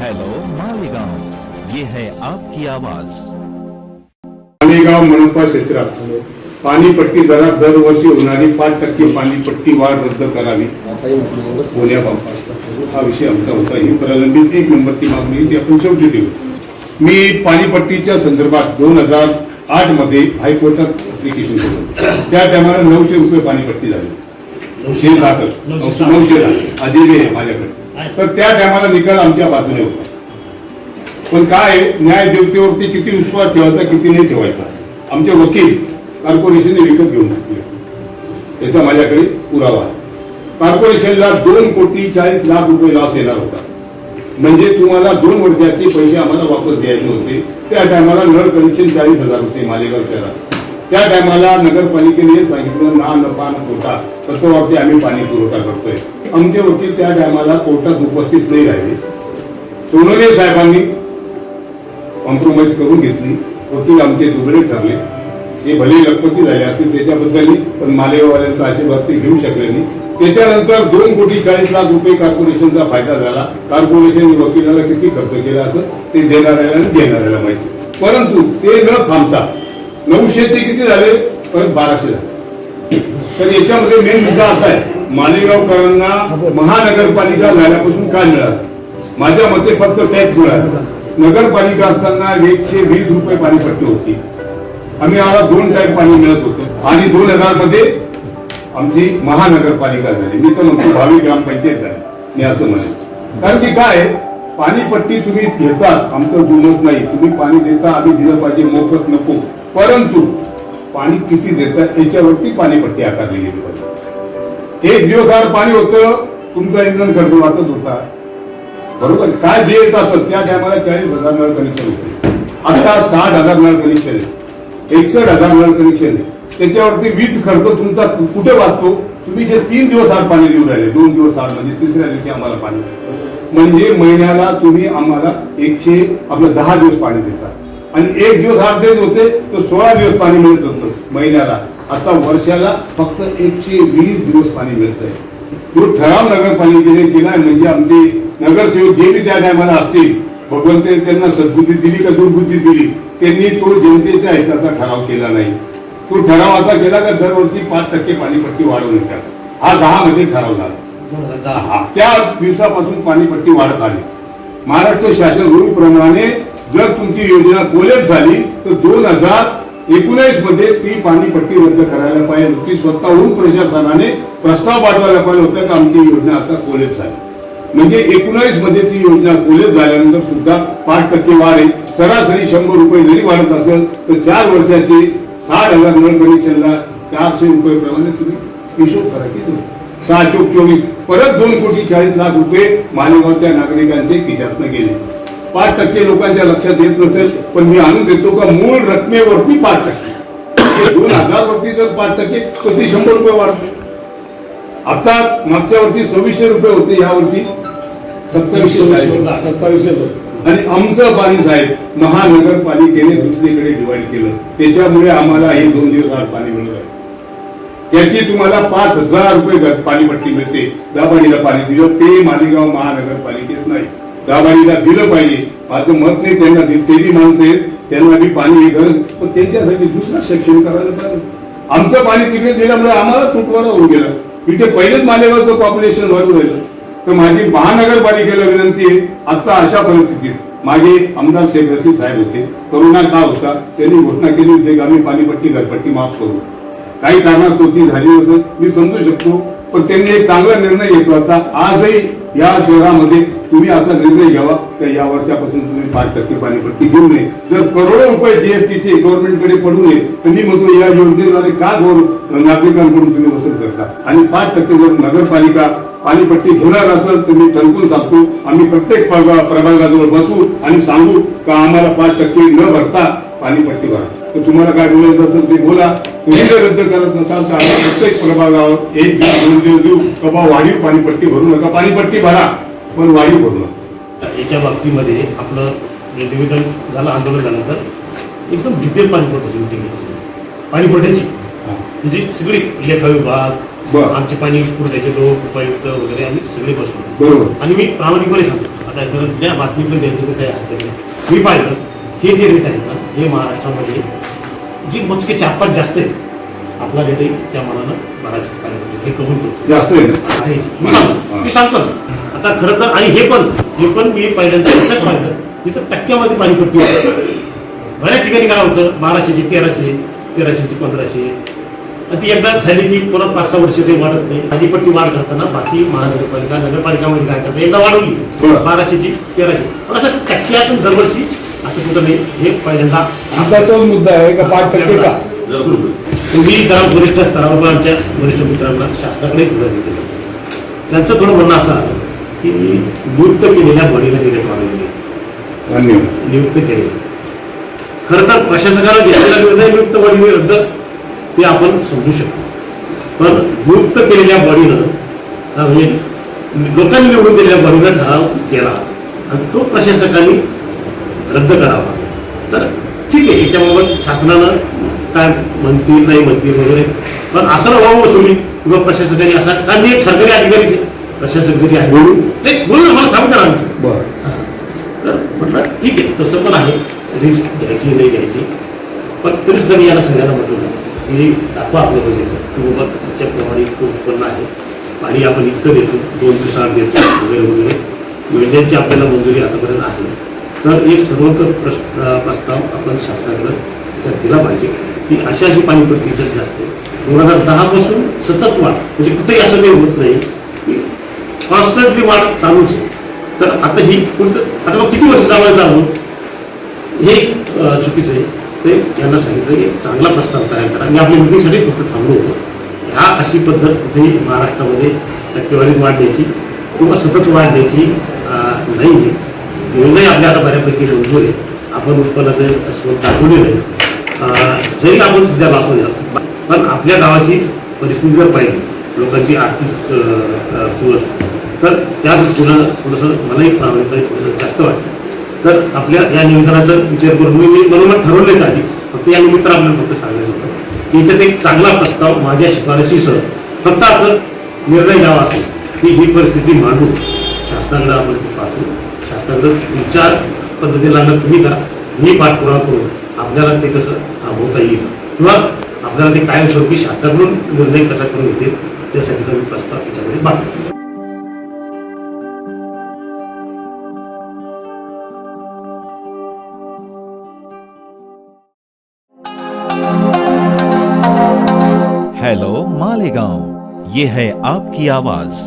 Hello Malegaon ये है आपकी आवाज. मालेगाव मनपा क्षेत्रात पाणीपट्टी दरात दरवर्षी होणारी पाच टक्के पाणीपट्टी वाढ रद्द करावी. होण्याबाबत हा विषय आमचा होता. ही प्रलंबित एक नंबरची मागणी ती आपण शेवटी देऊ. मी पाणीपट्टीच्या संदर्भात दोन हजार आठमध्ये हायकोर्टात ऍप्लिकेशन केलं. त्या टायमाला नऊशे रुपये पाणीपट्टी झाली. नऊशे लाख नऊशे लाख आधी माझ्याकडे. तर त्या टायमाला निकाल आमच्या बाजूने होता. पण काय न्याय देवतेवरती किती विश्वास ठेवायचा किती नाही ठेवायचा? आमचे वकील कॉर्पोरेशनने विकत घेऊन टाकले. याचा माझ्याकडे पुरावा आहे. कॉर्पोरेशनला दोन कोटी चाळीस लाख रुपये लॉस येणार होता. म्हणजे तुम्हाला दोन वर्षाचे पैसे आम्हाला वापस द्यायचे होते. त्या टायमाला नळ कनेक्शन चाळीस हजार होते मालेगाव शहरात. त्या टायमाला नगरपालिकेने सांगितलं ना नफा न तोटा. तत्वावरती आम्ही पाणी पुरवठा करतोय. आमचे वकील त्या टायमाला कोर्टात उपस्थित नाही राहिले. सोनोने साहेबांनी कॉम्प्रोमाइज करून घेतली. वकील आमचे दुबळे ठरले. हे भले लखपती झाले असतील त्याच्याबद्दल पण मालेगाववाल्यांचा आशीर्वाद ते घेऊ शकले नाही. त्याच्यानंतर दोन कोटी चाळीस लाख रुपये कॉर्पोरेशनचा फायदा झाला. कॉर्पोरेशन वकिलाला किती खर्च केला असं ते देणाऱ्याला आणि देणाऱ्याला माहिती. परंतु ते न थांबता नऊशेचे किती झाले? परत बाराशे झाले. तर याच्यामध्ये मेन मुद्दा असा आहे. मालेगावकरांना महानगरपालिका झाल्यापासून काय मिळालं? माझ्या मते फक्त टॅक्स मिळाला. नगरपालिका असताना एकशे वीस रुपये पाणीपट्टी होती. आम्ही आम्हाला दोन टाईम पाणी मिळत होतं. आणि दोन हजारमध्ये आमची महानगरपालिका झाली. मी तर म्हणतो भावी ग्रामपंचायत झाली. मी असं म्हणेन. कारण की काय पाणीपट्टी तुम्ही घेतात. आमचं दुमत नाही. तुम्ही पाणी देता आम्ही दिलं पाहिजे मोफत नको. परंतु पाणी किती देतात याच्यावरती पाणीपट्टी आकारली गेली पाहिजे. एक दिवस आड पाणी होतं तुमचा इंधन खर्च वाचत होता. बरोबर? काय जे येत असेल त्या टायमाला चाळीस हजार नळ कनेक्शन होते. आता साठ हजार नळ कनेक्शन आहे. एकसठ हजार नळ कनेक्शन आहे. त्याच्यावरती वीज खर्च तुमचा कुठे वाचतो? तुम्ही जे तीन दिवस आड पाणी देऊ राहिले दोन दिवस आड म्हणजे तिसऱ्या दिवशी आम्हाला पाणी म्हणजे महिन्याला तुम्ही आम्हाला एकशे आपलं दहा दिवस पाणी देतात. आणि एक दिवस आठ देत होते तर सोळा दिवस पाणी मिळत होतं महिन्याला. आता वर्षाला फक्त एकशे वीस दिवस पाणी मिळत आहे तो ठराव नगरपालिकेने केला म्हणजे आमचे नगरसेवक जे बी त्या टायमाला असतील भगवंताने त्यांना सद्बुद्धी दिली का दुर्बुद्धी दिली त्यांनी तो जनतेच्या हिताचा ठराव केला नाही. तो ठराव असा केला का दरवर्षी पाच टक्के पाणीपट्टी वाढवण्याचा हा दहा मध्ये ठराव झाला. त्या दिवसापासून पाणीपट्टी वाढत आली. महाराष्ट्र शासन रूप प्रमाणे जर तुमची योजना कोलेप झाली तर दोन हजार एकोणीसमध्ये ती पाणीपट्टी रद्द करायला पाहिजे होती. स्वतःहून प्रशासनाने प्रस्ताव पाठवायला पाहिजे होता की आमची योजना आता कोलेज झाली. म्हणजे एकोणीसमध्ये ती योजना कोलेज झाल्यानंतर सुद्धा पाच टक्के वाढ आहे. सरासरी शंभर रुपये जरी वाढत असेल तर चार वर्षाचे साठ हजार नळ कनेक्शनला चारशे रुपये प्रमाणे तुम्ही हिशोब करा की सहा चोक चोवीस. परत दोन कोटी चाळीस लाख रुपये मालेगावच्या नागरिकांचे खिशातनं गेले. पाच टक्के लोकांच्या लक्षात येत नसेल पण मी आणून देतो का मूळ रकमेवरती पाच टक्के? दोन हजार वरती जर पाच टक्के तर ती शंभर रुपये वाढते. आता मागच्या वर्षी सव्वीसशे रुपये होते या वर्षी सत्तावीसशे. सत्तावीसशे आणि आमचं पाणी साहेब महानगरपालिकेने दुसरीकडे डिवाइड केलं. त्याच्यामुळे आम्हाला हे दोन दिवस आड पाणी मिळत आहे. त्याची तुम्हाला पाच हजार रुपये पाणीपट्टी मिळते. दाबाडीला पाणी दिलं ते मालेगाव महानगरपालिकेत नाही. दाबाडीला दिलं पाहिजे. माझं मत नाही त्यांना ते बी माणसं आहेत त्यांना बी पाणी घर. गरज पण त्यांच्यासाठी दुसरं शिक्षण करायला पाहिजे. आमचं पाणी तिकडे दिल्यामुळे आम्हाला तुटवाडा होऊन गेला. इथे पहिलेच मालेगावचं पॉप्युलेशन वाढू राहिलं. तर माझी महानगरपालिकेला विनंती आहे आता अशा परिस्थितीत मागे आमदार शेख रशीद साहेब होते. करोना काळ होता. त्यांनी घोषणा केली होती की आम्ही पाणीपट्टी घरपट्टी माफ करू. काही कारणास्तव ती झाली असं मी समजू शकतो. पण त्यांनी एक चांगला निर्णय घेतला होता. आजही या शहरामध्ये तुम्ही असा निर्णय घ्यावा की या वर्षापासून तुम्ही पाच टक्के पाणीपट्टी घेऊ नये? जर करोडो रुपये जीएसटीचे गव्हर्नमेंटकडे पडू नये तर मी म्हणतो या योजनेद्वारे का नागरिकांकडून तुम्ही वसूल करता? आणि पाच टक्के जर नगरपालिका पाणीपट्टी घेणार असेल तर मी ठणकून सांगतो आम्ही प्रत्येक प्रभा- प्रभागाजवळ बसू आणि सांगू का आम्हाला पाच टक्के न भरता पाणीपट्टी भरा. तर तुम्हाला काय बोलायचं असेल ते बोला. तुम्ही जर रद्द करत नसाल तर आम्ही प्रत्येक प्रभागावर एक दिवस दोन दिवस देऊ. का वाढीव पाणीपट्टी भरू नका. पाणीपट्टी भरा. पण वाढीव नका याच्या बाबतीमध्ये आपलं जे निवेदन झालं आंदोलन झाल्यानंतर एकदम डिटेल पाणीपुरवठ्याची मिटिंग घेतली. पाणीपुरवठ्याची हा. म्हणजे सगळी लेखा विभाग. आमचे पाणी पुरवठ्याचे लोक उपायुक्त वगैरे आम्ही सगळे बसलो. आणि मी प्रामाणिकपणे सांगतो. आता ज्या बातमी पण द्यायची तर काही हरकत नाही. मी पाहिलं हे जे रेट आहेत ना हे महाराष्ट्रामध्ये जी मोजके चार पाच जास्त आहेत आपला रेटही त्या मनानं बराच पाहिजे हे कबूल करतो जास्त आहेच. मी सांगतो. मी सांगतो. ना. आता खरं तर आणि हे पण हे पण मी पहिल्यांदा इथंच पाहिलं तिथं टक्क्यामध्ये पाणीपट्टी होती. बऱ्याच ठिकाणी काय होतं? बाराशेची तेराशे तेराशेची पंधराशे. आणि ती एकदा झाली की पुन्हा पाच सहा वर्ष काही वाढत नाही. पाणीपट्टी वाढ करताना बाकी महानगरपालिका नगरपालिकामध्ये काय करतात एकदा वाढवली. बरं. बाराशेची तेराशे. पण असं टक्क्यातून दरवर्षी असं कुठं नाही. हे पहिल्यांदा आमचा तोच मुद्दा आहे का पाच टक्के का? तुम्ही जरा वरिष्ठ स्तरावर आमच्या वरिष्ठ मित्रांना शासनाकडे केलं त्यांचं थोडं म्हणणं असं की नियुक्त केलेल्या बॉडीला वाढवले धन्यवाद नियुक्त केले खरं तर प्रशासकाला घेतलेला निर्णय नियुक्त बॉडीने रद्द ते आपण समजू शकतो. पण नियुक्त केलेल्या बॉडीनं म्हणजे लोकांनी निवडून दिलेल्या बॉडीनं ठराव केला आणि तो प्रशासकांनी रद्द करावा. तर ठीक आहे याच्याबाबत शासनानं काय म्हणतील नाही म्हणतील वगैरे. पण असं व्हावं वसुली किंवा प्रशासकाने असा कारण मी एक सरकारी अधिकारीच आहे प्रशासक जरी आहे बोलू? नाही बोलू मला सांगू करा बरं. तर म्हटलं ठीक आहे तसं पण आहे. रिस्क घ्यायची नाही घ्यायची. पण तरी सुद्धा मी याला सगळ्यांना म्हटलं की दाखवा आपल्या बजेटचं की बाबा त्याच्याप्रमाणे इतकं उत्पन्न आहे. आणि आपण इतकं देतो दोन दिवसात देतो वगैरे वगैरे. योजनेची आपल्याला मंजुरी आतापर्यंत आहे. तर एक सर्वत्र प्रश्न प्रस्ताव आपण शासनाकडे विचार दिला पाहिजे. की अशी अशी पाणीपट्टी जर जाते दोन हजार दहापासून सतत वाढ म्हणजे कुठेही असं काही होत नाही की कॉन्स्टंटली वाढ चालूच आहे. तर आता ही कुठं आता मग किती वर्ष चालवायचं चालू? हे चुकीचं आहे. ते यांना सांगितलं की एक चांगला प्रस्ताव तयार करा. मी आपल्या मिटिंगसाठी फक्त थांबलो होतो. ह्या अशी पद्धत कुठेही महाराष्ट्रामध्ये टक्केवारीत वाढ द्यायची किंवा सतत वाढ द्यायची नाही नाही आहे आपल्याला आपल्या आता बऱ्यापैकी मंजूर आहे आपण उत्पन्नाचं स्रोत दाखवलेलं आहे. जरी आपण सध्या वाचू द्या पण आपल्या गावाची परिस्थिती जर पाहिली लोकांची आर्थिक अं, चुरस तर त्या दृष्टीनं थोडंसं मलाही प्रामाणिकपणे थोडंसं जास्त वाटतं. तर आपल्या या निवेदनाचा विचार करून मी मी ठरवलेच आधी फक्त या निमित्तानं आपल्याला फक्त सांगायचं होतं. याच्यात एक चांगला प्रस्ताव माझ्या शिफारशीसह फक्त असं निर्णय घ्यावा असेल की ही परिस्थिती मांडून शासनाकडे आपण ती पाहतो विचार तुम्ही मी करून आपल्याला ते कसं थांबवता येईल? किंवा आपल्याला ते कायमस्वरूपी शासनाकडून निर्णय कसा करून घेतील त्यासाठीचा मी प्रस्ताव याच्यामध्ये मागतो हेलो मालेगांव ये है आपकी आवाज़